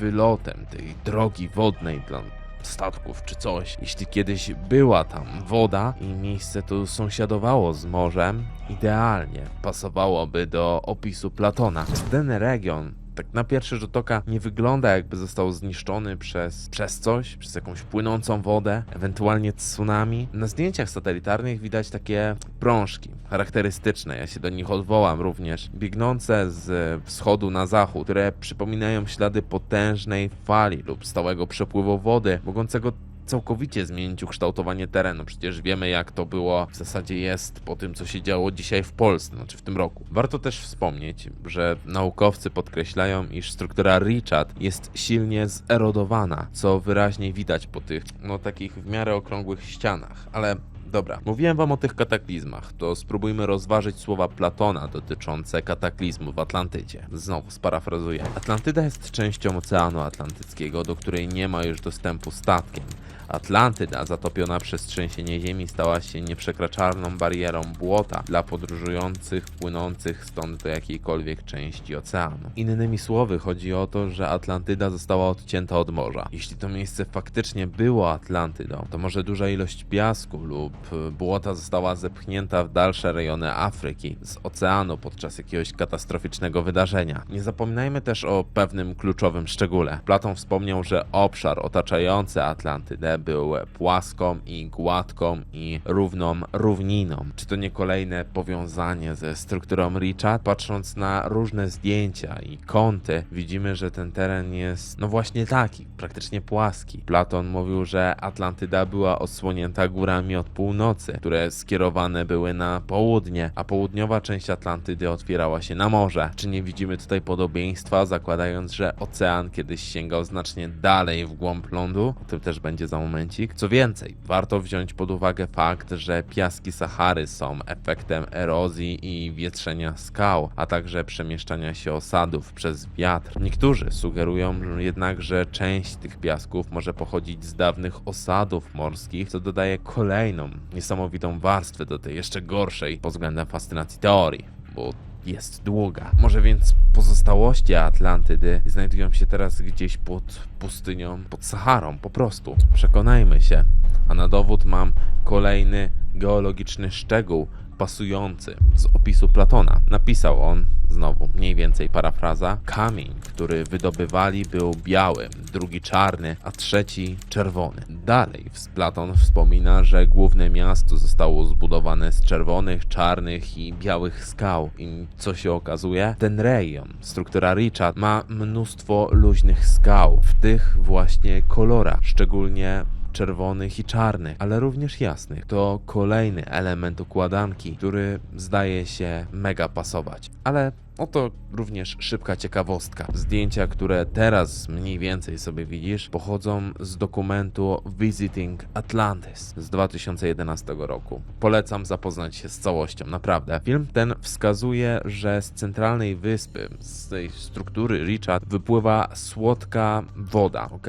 wylotem tej drogi wodnej dla statków czy coś. Jeśli kiedyś była tam woda i miejsce to sąsiadowało z morzem, idealnie pasowałoby do opisu Platona. Ten region tak na pierwszy rzut oka nie wygląda jakby został zniszczony przez, przez coś, przez jakąś płynącą wodę, ewentualnie tsunami. Na zdjęciach satelitarnych widać takie prążki charakterystyczne, ja się do nich odwołam również, biegnące z wschodu na zachód, które przypominają ślady potężnej fali lub stałego przepływu wody, mogącego całkowicie zmienić ukształtowanie terenu. Przecież wiemy, jak to było, w zasadzie jest po tym, co się działo dzisiaj w Polsce, znaczy w tym roku. Warto też wspomnieć, że naukowcy podkreślają, iż struktura Richard jest silnie zerodowana, co wyraźnie widać po tych, no takich w miarę okrągłych ścianach, ale Dobra, mówiłem wam o tych kataklizmach, to spróbujmy rozważyć słowa Platona dotyczące kataklizmu w Atlantydzie. Znowu sparafrazuję. Atlantyda jest częścią Oceanu Atlantyckiego, do której nie ma już dostępu statkiem. Atlantyda, zatopiona przez trzęsienie ziemi, stała się nieprzekraczalną barierą błota dla podróżujących płynących stąd do jakiejkolwiek części oceanu. Innymi słowy, chodzi o to, że Atlantyda została odcięta od morza. Jeśli to miejsce faktycznie było Atlantydą, to może duża ilość piasku lub błota została zepchnięta w dalsze rejony Afryki z oceanu podczas jakiegoś katastroficznego wydarzenia. Nie zapominajmy też o pewnym kluczowym szczególe. Platon wspomniał, że obszar otaczający Atlantydę był płaską i gładką i równą równiną. Czy to nie kolejne powiązanie ze strukturą Richard? Patrząc na różne zdjęcia i kąty, widzimy, że ten teren jest no właśnie taki, praktycznie płaski. Platon mówił, że Atlantyda była odsłonięta górami od północy, które skierowane były na południe, a południowa część Atlantydy otwierała się na morze. Czy nie widzimy tutaj podobieństwa, zakładając, że ocean kiedyś sięgał znacznie dalej w głąb lądu? O tym też będzie za momencik. Co więcej, warto wziąć pod uwagę fakt, że piaski Sahary są efektem erozji i wietrzenia skał, a także przemieszczania się osadów przez wiatr. Niektórzy sugerują jednak, że część tych piasków może pochodzić z dawnych osadów morskich, co dodaje kolejną niesamowitą warstwę do tej jeszcze gorszej pod względem fascynacji teorii, bo jest długa. Może więc pozostałości Atlantydy znajdują się teraz gdzieś pod pustynią, pod Saharą, po prostu. Przekonajmy się. A na dowód mam kolejny geologiczny szczegół pasujący z opisu Platona. Napisał on, znowu mniej więcej parafraza, kamień, który wydobywali był biały, drugi czarny, a trzeci czerwony. Dalej Platon wspomina, że główne miasto zostało zbudowane z czerwonych, czarnych i białych skał. I co się okazuje? Ten rejon, struktura Richard, ma mnóstwo luźnych skał w tych właśnie kolorach, szczególnie czerwonych i czarnych, ale również jasnych. To kolejny element układanki, który zdaje się mega pasować. Ale Oto również szybka ciekawostka. Zdjęcia, które teraz mniej więcej sobie widzisz, pochodzą z dokumentu Visiting Atlantis z 2011 roku. Polecam zapoznać się z całością, naprawdę. Film ten wskazuje, że z centralnej wyspy, z tej struktury Richard, wypływa słodka woda, ok?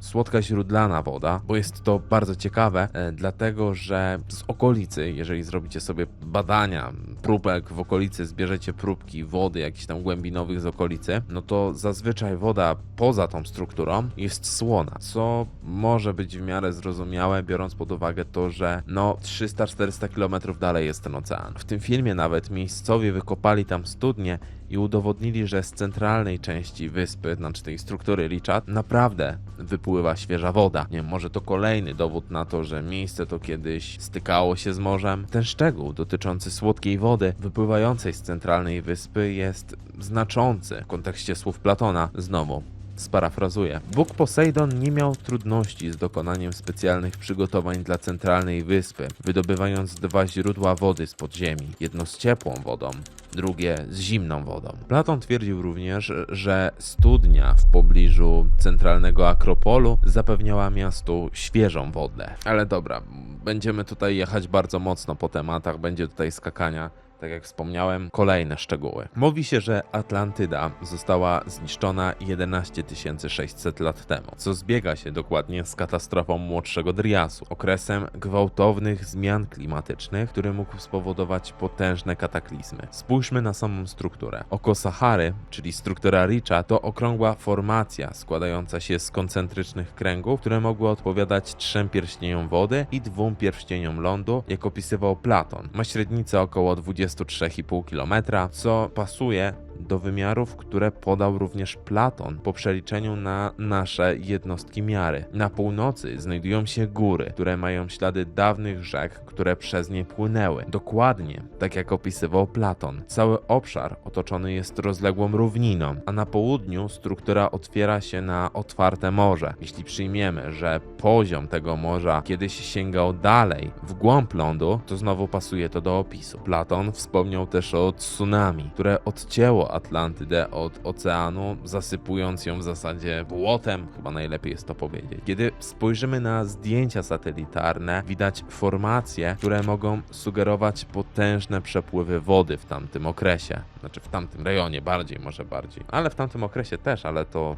Słodka źródlana woda, bo jest to bardzo ciekawe, e, dlatego że z okolicy, jeżeli zrobicie sobie badania, próbek w okolicy, zbierzecie próbki wody, jakichś tam głębinowych z okolicy, no to zazwyczaj woda poza tą strukturą jest słona, co może być w miarę zrozumiałe, biorąc pod uwagę to, że no 300-400 km dalej jest ten ocean. W tym filmie nawet miejscowi wykopali tam studnie i udowodnili, że z centralnej części wyspy, znaczy tej struktury Richard, naprawdę wypływa świeża woda. Nie, może to kolejny dowód na to, że miejsce to kiedyś stykało się z morzem. Ten szczegół dotyczący słodkiej wody wypływającej z centralnej wyspy jest znaczący w kontekście słów Platona. Znowu, Sparafrazuję. Bóg Posejdon nie miał trudności z dokonaniem specjalnych przygotowań dla centralnej wyspy, wydobywając dwa źródła wody z podziemi. Jedno z ciepłą wodą, drugie z zimną wodą. Platon twierdził również, że studnia w pobliżu centralnego Akropolu zapewniała miastu świeżą wodę. Ale dobra, będziemy tutaj jechać bardzo mocno po tematach, będzie tutaj skakania tak jak wspomniałem, kolejne szczegóły. Mówi się, że Atlantyda została zniszczona 11 600 lat temu, co zbiega się dokładnie z katastrofą młodszego Driasu, okresem gwałtownych zmian klimatycznych, który mógł spowodować potężne kataklizmy. Spójrzmy na samą strukturę. Oko Sahary, czyli struktura Richa, to okrągła formacja składająca się z koncentrycznych kręgów, które mogły odpowiadać trzem pierścieniom wody i dwóm pierścieniom lądu, jak opisywał Platon. Ma średnicę około 23,5 km, co pasuje do wymiarów, które podał również Platon po przeliczeniu na nasze jednostki miary. Na północy znajdują się góry, które mają ślady dawnych rzek, które przez nie płynęły. Dokładnie tak jak opisywał Platon. Cały obszar otoczony jest rozległą równiną, a na południu struktura otwiera się na otwarte morze. Jeśli przyjmiemy, że poziom tego morza kiedyś sięgał dalej, w głąb lądu, to znowu pasuje to do opisu. Platon wspomniał też o tsunami, które odcięło Atlantydę od oceanu, zasypując ją w zasadzie błotem, chyba najlepiej jest to powiedzieć. Kiedy spojrzymy na zdjęcia satelitarne, widać formacje, które mogą sugerować potężne przepływy wody w tamtym okresie. Znaczy w tamtym rejonie bardziej, może bardziej. Ale w tamtym okresie też, ale to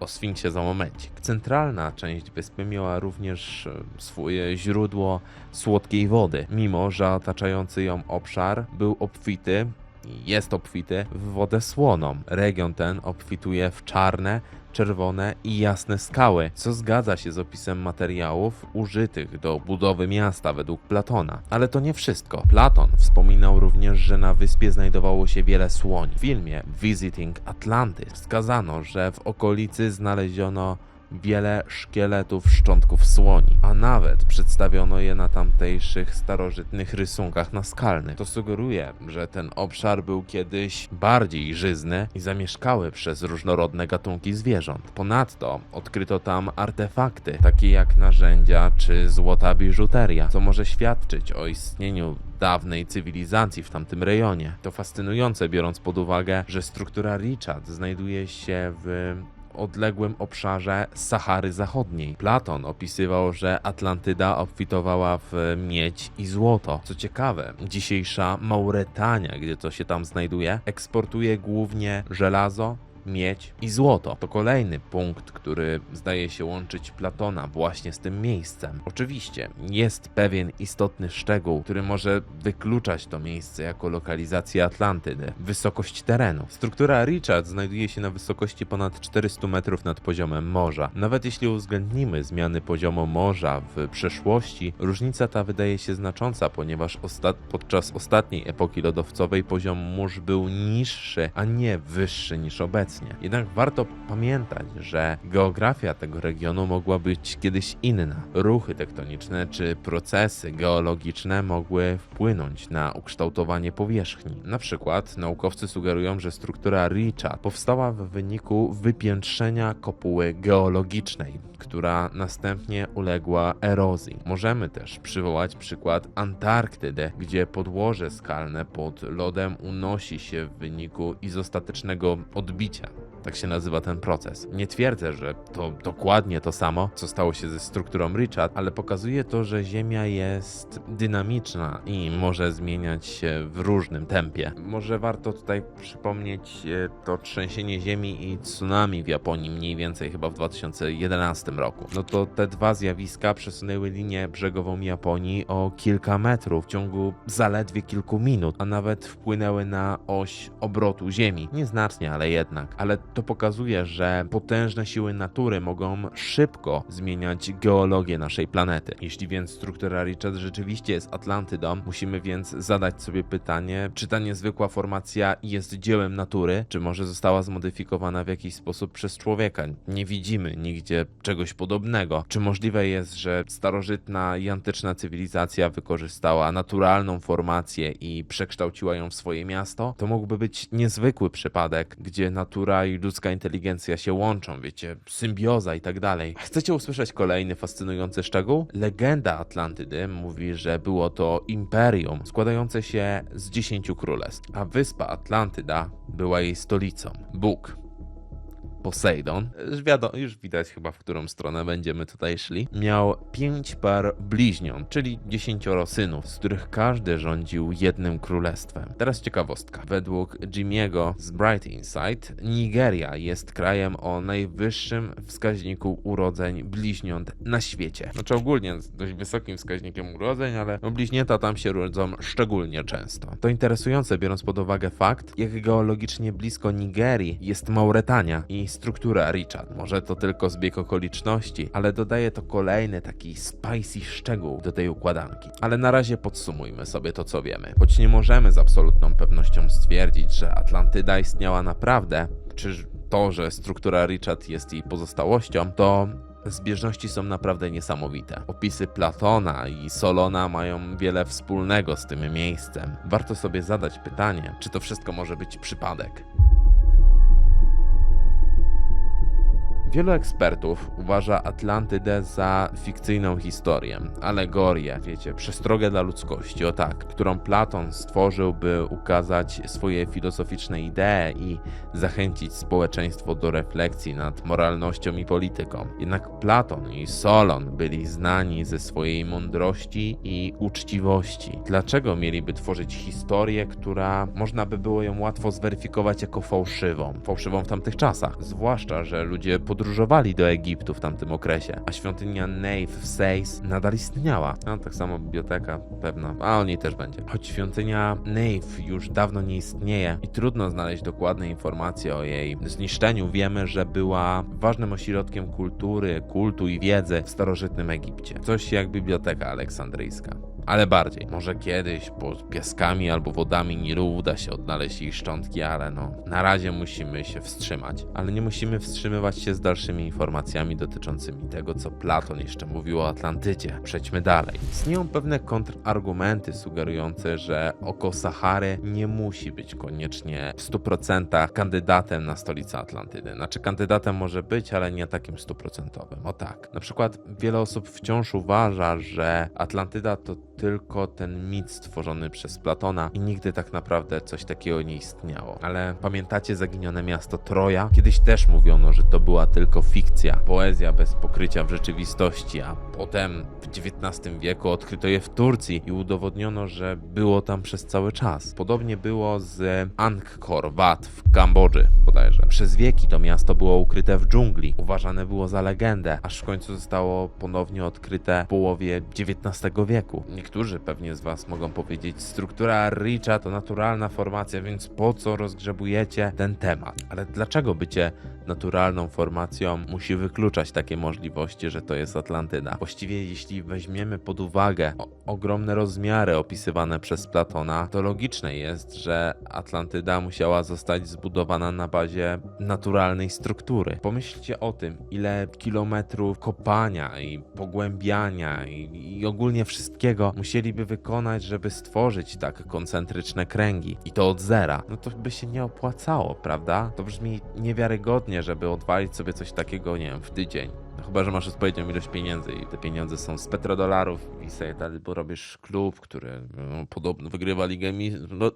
o Sfinksie za momencik. Centralna część wyspy miała również e, swoje źródło słodkiej wody, mimo że otaczający ją obszar był obfity jest obfity w wodę słoną. Region ten obfituje w czarne, czerwone i jasne skały, co zgadza się z opisem materiałów użytych do budowy miasta według Platona. Ale to nie wszystko. Platon wspominał również, że na wyspie znajdowało się wiele słoni. W filmie Visiting Atlantis wskazano, że w okolicy znaleziono wiele szkieletów szczątków słoni, a nawet przedstawiono je na tamtejszych starożytnych rysunkach naskalnych. To sugeruje, że ten obszar był kiedyś bardziej żyzny i zamieszkały przez różnorodne gatunki zwierząt. Ponadto odkryto tam artefakty, takie jak narzędzia czy złota biżuteria, co może świadczyć o istnieniu dawnej cywilizacji w tamtym rejonie. To fascynujące, biorąc pod uwagę, że struktura Richard znajduje się w odległym obszarze Sahary Zachodniej. Platon opisywał, że Atlantyda obfitowała w miedź i złoto. Co ciekawe, dzisiejsza Mauretania, gdzie to się tam znajduje, eksportuje głównie żelazo, miedź i złoto. To kolejny punkt, który zdaje się łączyć Platona właśnie z tym miejscem. Oczywiście jest pewien istotny szczegół, który może wykluczać to miejsce jako lokalizację Atlantydy. Wysokość terenu. Struktura Richard znajduje się na wysokości ponad 400 metrów nad poziomem morza. Nawet jeśli uwzględnimy zmiany poziomu morza w przeszłości, różnica ta wydaje się znacząca, ponieważ osta podczas ostatniej epoki lodowcowej poziom mórz był niższy, a nie wyższy niż obecnie. Jednak warto pamiętać, że geografia tego regionu mogła być kiedyś inna. Ruchy tektoniczne czy procesy geologiczne mogły wpłynąć na ukształtowanie powierzchni. Na przykład naukowcy sugerują, że struktura Richa powstała w wyniku wypiętrzenia kopuły geologicznej, która następnie uległa erozji. Możemy też przywołać przykład Antarktydy, gdzie podłoże skalne pod lodem unosi się w wyniku izostatycznego odbicia. Tak się nazywa ten proces. Nie twierdzę, że to dokładnie to samo, co stało się ze strukturą Richard, ale pokazuje to, że Ziemia jest dynamiczna i może zmieniać się w różnym tempie. Może warto tutaj przypomnieć e, to trzęsienie Ziemi i tsunami w Japonii mniej więcej chyba w 2011 roku. No to te dwa zjawiska przesunęły linię brzegową Japonii o kilka metrów w ciągu zaledwie kilku minut, a nawet wpłynęły na oś obrotu Ziemi. Nieznacznie, ale jednak. Ale to pokazuje, że potężne siły natury mogą szybko zmieniać geologię naszej planety. Jeśli więc struktura Richard rzeczywiście jest Atlantydą, musimy więc zadać sobie pytanie, czy ta niezwykła formacja jest dziełem natury, czy może została zmodyfikowana w jakiś sposób przez człowieka. Nie widzimy nigdzie czegoś podobnego. Czy możliwe jest, że starożytna i antyczna cywilizacja wykorzystała naturalną formację i przekształciła ją w swoje miasto? To mógłby być niezwykły przypadek, gdzie natura i ludzka inteligencja się łączą, wiecie, symbioza i tak dalej. Chcecie usłyszeć kolejny fascynujący szczegół? Legenda Atlantydy mówi, że było to imperium składające się z dziesięciu królestw, a wyspa Atlantyda była jej stolicą. Bóg Poseidon, już, już widać chyba w którą stronę będziemy tutaj szli, miał pięć par bliźniąt, czyli dziesięcioro synów, z których każdy rządził jednym królestwem. Teraz ciekawostka. Według Jimiego z Bright Insight, Nigeria jest krajem o najwyższym wskaźniku urodzeń bliźniąt na świecie. Znaczy ogólnie z dość wysokim wskaźnikiem urodzeń, ale no bliźnięta tam się rodzą szczególnie często. To interesujące, biorąc pod uwagę fakt, jak geologicznie blisko Nigerii jest Mauretania i struktura Richard. Może to tylko zbieg okoliczności, ale dodaje to kolejny taki spicy szczegół do tej układanki. Ale na razie podsumujmy sobie to, co wiemy. Choć nie możemy z absolutną pewnością stwierdzić, że Atlantyda istniała naprawdę, czy to, że struktura Richard jest jej pozostałością, to Zbieżności są naprawdę niesamowite. Opisy Platona i Solona mają wiele wspólnego z tym miejscem. Warto sobie zadać pytanie, czy to wszystko może być przypadek. Wielu ekspertów uważa Atlantydę za fikcyjną historię, alegorię, wiecie, przestrogę dla ludzkości, o tak, którą Platon stworzył, by ukazać swoje filozoficzne idee i zachęcić społeczeństwo do refleksji nad moralnością i polityką. Jednak Platon i Solon byli znani ze swojej mądrości i uczciwości. Dlaczego mieliby tworzyć historię, która można by było ją łatwo zweryfikować jako fałszywą? Fałszywą w tamtych czasach. Zwłaszcza, że ludzie podróżowali do Egiptu w tamtym okresie, a świątynia Neif w Seis nadal istniała. No, tak samo biblioteka pewna, a o niej też będzie. Choć świątynia Neif już dawno nie istnieje i trudno znaleźć dokładne informacje o jej zniszczeniu, wiemy, że była ważnym ośrodkiem kultury, kultu i wiedzy w starożytnym Egipcie. Coś jak biblioteka aleksandryjska ale bardziej. Może kiedyś pod piaskami albo wodami Nilu uda się odnaleźć ich szczątki, ale no, na razie musimy się wstrzymać. Ale nie musimy wstrzymywać się z dalszymi informacjami dotyczącymi tego, co Platon jeszcze mówił o Atlantydzie. Przejdźmy dalej. Istnieją pewne kontrargumenty sugerujące, że oko Sahary nie musi być koniecznie w 100% kandydatem na stolicę Atlantydy. Znaczy, kandydatem może być, ale nie takim stuprocentowym. O tak. Na przykład wiele osób wciąż uważa, że Atlantyda to tylko ten mit stworzony przez Platona i nigdy tak naprawdę coś takiego nie istniało. Ale pamiętacie zaginione miasto Troja? Kiedyś też mówiono, że to była tylko fikcja, poezja bez pokrycia w rzeczywistości, a potem w XIX wieku odkryto je w Turcji i udowodniono, że było tam przez cały czas. Podobnie było z Angkor Wat w Kambodży bodajże. Przez wieki to miasto było ukryte w dżungli, uważane było za legendę, aż w końcu zostało ponownie odkryte w połowie XIX wieku. Niektórzy pewnie z Was mogą powiedzieć, struktura Richa to naturalna formacja, więc po co rozgrzebujecie ten temat? Ale dlaczego bycie naturalną formacją musi wykluczać takie możliwości, że to jest Atlantyda? Właściwie jeśli weźmiemy pod uwagę ogromne rozmiary opisywane przez Platona, to logiczne jest, że Atlantyda musiała zostać zbudowana na bazie naturalnej struktury. Pomyślcie o tym, ile kilometrów kopania i pogłębiania i, i ogólnie wszystkiego musieliby wykonać, żeby stworzyć tak koncentryczne kręgi. I to od zera. No to by się nie opłacało, prawda? To brzmi niewiarygodnie, żeby odwalić sobie coś takiego, nie wiem, w tydzień. No chyba, że masz odpowiednią ilość pieniędzy i te pieniądze są z petrodolarów i sobie albo robisz klub, który no, podobno wygrywa ligę mi... No,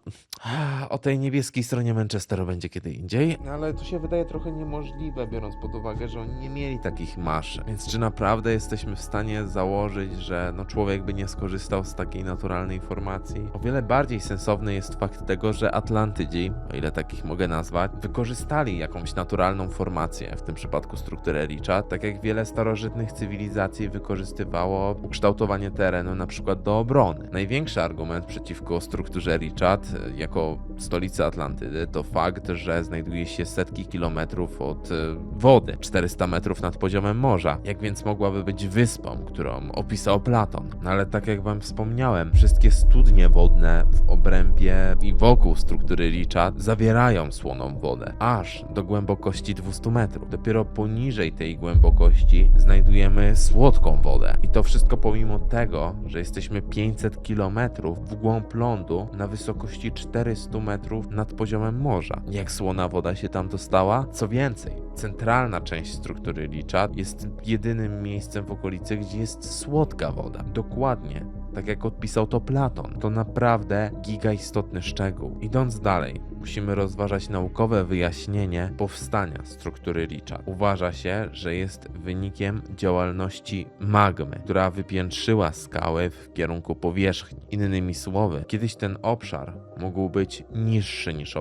o tej niebieskiej stronie Manchesteru będzie kiedy indziej, no, ale to się wydaje trochę niemożliwe, biorąc pod uwagę, że oni nie mieli takich masz. Więc czy naprawdę jesteśmy w stanie założyć, że no, człowiek by nie skorzystał z takiej naturalnej formacji? O wiele bardziej sensowny jest fakt tego, że Atlantydzi, o ile takich mogę nazwać, wykorzystali jakąś naturalną formację, w tym przypadku strukturę Richa, tak jak wiele starożytnych cywilizacji wykorzystywało ukształtowanie terenu na przykład do obrony. Największy argument przeciwko strukturze Richard jako stolicy Atlantydy to fakt, że znajduje się setki kilometrów od e, wody, 400 metrów nad poziomem morza. Jak więc mogłaby być wyspą, którą opisał Platon? No ale tak jak wam wspomniałem, wszystkie studnie wodne w obrębie i wokół struktury Richard zawierają słoną wodę, aż do głębokości 200 metrów. Dopiero poniżej tej głębokości znajdujemy słodką wodę. I to wszystko pomimo tego, że jesteśmy 500 km w głąb lądu na wysokości 400 metrów nad poziomem morza. Jak słona woda się tam dostała? Co więcej, centralna część struktury Licza jest jedynym miejscem w okolicy, gdzie jest słodka woda. Dokładnie tak jak odpisał to Platon. To naprawdę giga istotny szczegół. Idąc dalej, musimy rozważać naukowe wyjaśnienie powstania struktury Richa. Uważa się, że jest wynikiem działalności magmy, która wypiętrzyła skały w kierunku powierzchni. Innymi słowy, kiedyś ten obszar mógł być niższy niż obecnie.